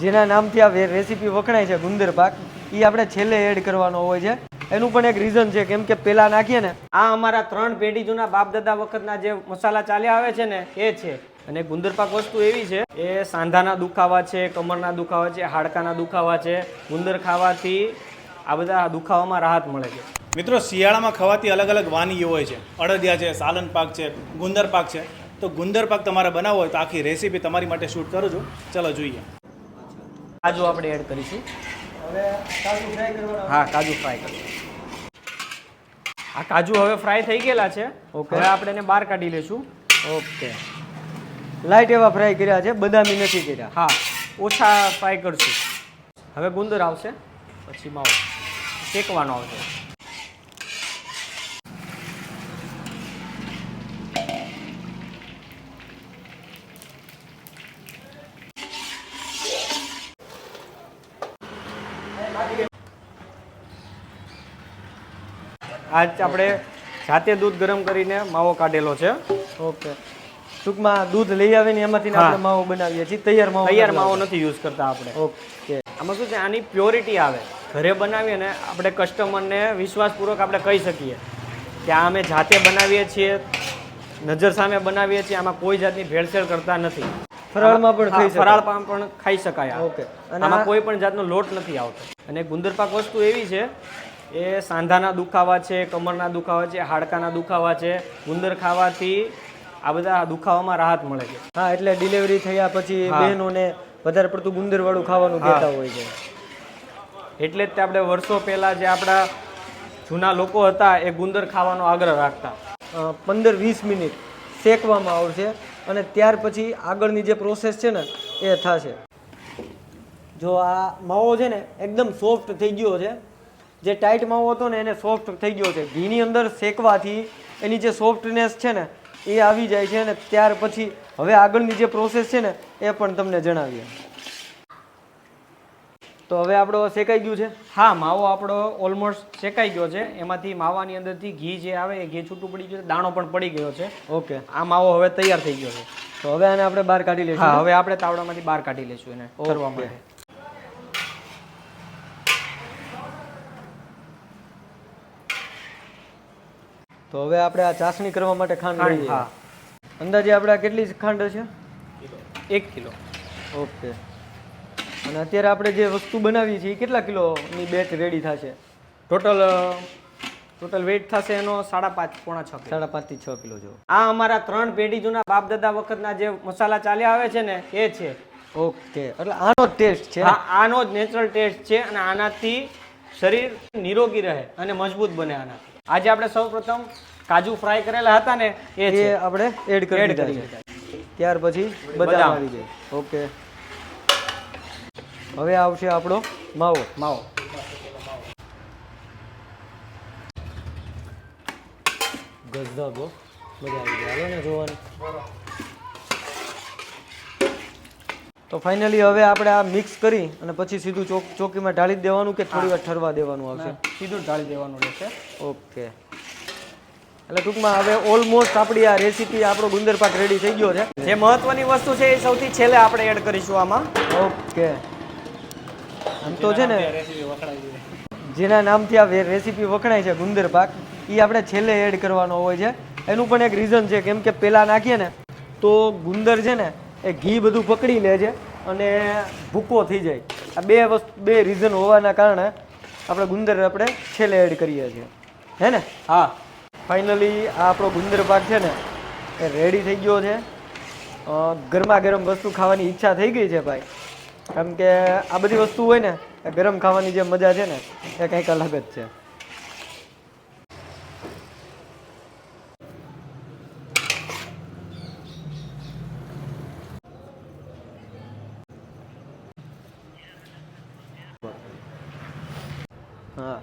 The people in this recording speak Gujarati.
જેના નામથી આ રેસીપી વખણાય છે ગુંદર પાક. એ આપણે છેલ્લે એડ કરવાનો હોય છે. એનું પણ એક રીઝન છે, કેમ કે પેલા નાખીએ ને, આ અમારા ત્રણ પેઢી જૂના બાપ દાદા વખતના જે મસાલા ચાલ્યા આવે છે ને, એ છે. અને ગુંદર પાક વસ્તુ એવી છે, એ સાંધાના દુખાવા છે, કમરના દુખાવા છે, હાડકાના દુખાવા છે, ગુંદર ખાવાથી આ બધા દુખાવામાં રાહત મળે છે. મિત્રો, શિયાળામાં ખવાતી અલગ અલગ વાનગીઓ હોય છે. અડદિયા છે, સાલન પાક છે, ગુંદર પાક છે. તો ગુંદર પાક તમારે બનાવવો હોય તો આખી રેસીપી તમારી માટે શૂટ કરું છું. ચલો, જોઈએ. કાજુ આપણે એડ કરીશું. હવે કાજુ ફ્રાય કરવાના. હા કાજુ ફ્રાય કરીશું. આ કાજુ હવે ફ્રાય થઈ ગયેલા છે. ઓકે. હવે આપણે એને બહાર કાઢી લેશું. ઓકે. લાઈટ એવા ફ્રાય કર્યા છે બદામી નથી કર્યા. હા ઓછા ફ્રાય કરશું. હવે ગુંદર આવશે પછી માવો. શેકવાનો આવશે. આજ આપણે જાતે દૂધ ગરમ કરીને માવો કાઢેલો છે. ઓકે. ટૂંકમાં દૂધ લઈ આવીને એમાંથી આપણે માવો બનાવીએ છીએ. તૈયાર માવો તૈયાર માવો નથી યુઝ કરતા આપણે. ઓકે. આમાં શું છે? આની પ્યોરિટી આવે. ઘરે બનાવીએ ને આપણે કસ્ટમરને વિશ્વાસપૂર્વક આપણે કહી શકીએ કે આ અમે જાતે બનાવીએ છીએ નજર સામે બનાવીએ છીએ આમાં કોઈ જાતની ભેળસેળ કરતા નથી. ફરાળમાં પણ ખાઈ. ફરાળમાં પણ ખાઈ શકાય ઓકે. અને આમાં કોઈ પણ જાતનો લોટ નથી આવતો. અને ગુંદર પાક વસ્તુ એવી છે એ સાંધાના દુખાવા છે કમરના દુખાવા છે હાડકાના દુખાવા છે ગુંદર ખાવાથી આ બધા દુખાવામાં રાહત મળે છે. હા એટલે ડિલિવરી થયા પછી બહેનોને વધારે પડતું ગુંદર વાળું ખાવાનું. કહેતા હોય છે. એટલે જ તે આપણે વર્ષો પહેલા જે આપણા જૂના લોકો હતા એ ગુંદર ખાવાનો આગ્રહ રાખતા. પંદર વીસ મિનિટ શેકવામાં આવશે અને ત્યાર પછી આગળની જે પ્રોસેસ છે ને એ થશે. જો આ માવો છે ને એકદમ સોફ્ટ થઈ ગયો છે જે ટાઈટ માવો હતો ને એને સોફ્ટ થઈ ગયો છે. ઘીની અંદર શેકવાથી એની જે સોફ્ટનેસ છે ને એ આવી જાય છે અને ત્યાર પછી હવે આગળની જે પ્રોસેસ છે ને એ પણ તમને જણાવીએ. તો હવે આપણો શેકાઈ ગયું છે? હા માવો આપણો ઓલમોસ્ટ શેકાઈ ગયો છે. એમાંથી માવાની અંદરથી ઘી જે આવે એ ઘી છૂટું પડી ગયું છે. દાણો પણ પડી ગયો છે. ઓકે. આ માવો હવે તૈયાર થઈ ગયો છે. તો હવે આને આપણે બહાર કાઢી લઈશું હા હવે આપણે તાવડામાંથી બહાર કાઢી લઈશું એને કરવા માટે. તો હવે આપણે આ ચાસણી કરવા માટે ખાંડ લઈએ હા. અંદાજે આપણે કેટલી ખાંડ છે એક કિલો. ઓકે. અને અત્યારે આપણે જે વસ્તુ બનાવી છે એ કેટલા કિલોની બેચ રેડી થશે? ટોટલ ટોટલ વેઇટ થશે એનો સાડા પાંચ પોણા છ સાડા પાંચથી છ કિલો જો આ અમારા ત્રણ પેઢી જૂના બાપ દાદા વખતના જે મસાલા ચાલ્યા આવે છે ને એ છે. ઓકે. એટલે આનો ટેસ્ટ છે? આનો જ નેચરલ ટેસ્ટ છે અને આનાથી શરીર નિરોગી રહે અને મજબૂત બને આનાથી. આજે આપણે સૌપ્રથમ કાજુ ફ્રાય કરેલા હતા ને એ આપણે એડ કરી દીધા છે. ત્યાર પછી બદામ. આવી જાય. ઓકે. હવે આવશે આપણો માવો. માવો. ગઝાબો મજા આવી ગઈ. હાલો ને જોવાની. તો ફાઇનલી હવે આપણે આ મિક્સ કરી અને પછી સીધું ચોક ચોકીમાં ઢાળી દેવાનું કે થોડી વાર ઠરવા દેવાનું આવશે? સીધું ઢાળી દેવાનું રહેશે. ઓકે. એટલે ટૂંકમાં હવે ઓલમોસ્ટ આપણી આ રેસીપી આપણો ગુંદર પાક રેડી થઈ ગયો છે. જે મહત્વની વસ્તુ છે એ સૌથી છેલ્લે આપણે એડ કરીશું આમાં. ઓકે. આમ તો છે ને જેના નામથી આ રેસીપી વખણાય છે. ગુંદર પાક એ આપણે છેલ્લે એડ કરવાનો હોય છે. એનું પણ એક રીઝન છે કેમ કે પહેલાં નાખીએ ને તો ગુંદર છે ને એ ઘી બધું પકડી લે છે અને ભૂકો થઈ જાય. આ બે વસ્તુ બે રીઝન હોવાના કારણે આપણે ગુંદર આપણે છેલ્લે એડ કરીએ છીએ. હે ને? હા. ફાઇનલી આ આપણો ગુંદર પાક છે ને એ રેડી થઈ ગયો છે. ગરમા ગરમ વસ્તુ ખાવાની ઈચ્છા થઈ ગઈ છે ભાઈ. કેમ કે આ બધી વસ્તુ હોય ને એ ગરમ ખાવાની જે મજા છે ને એ કંઈક અલગ જ છે. હા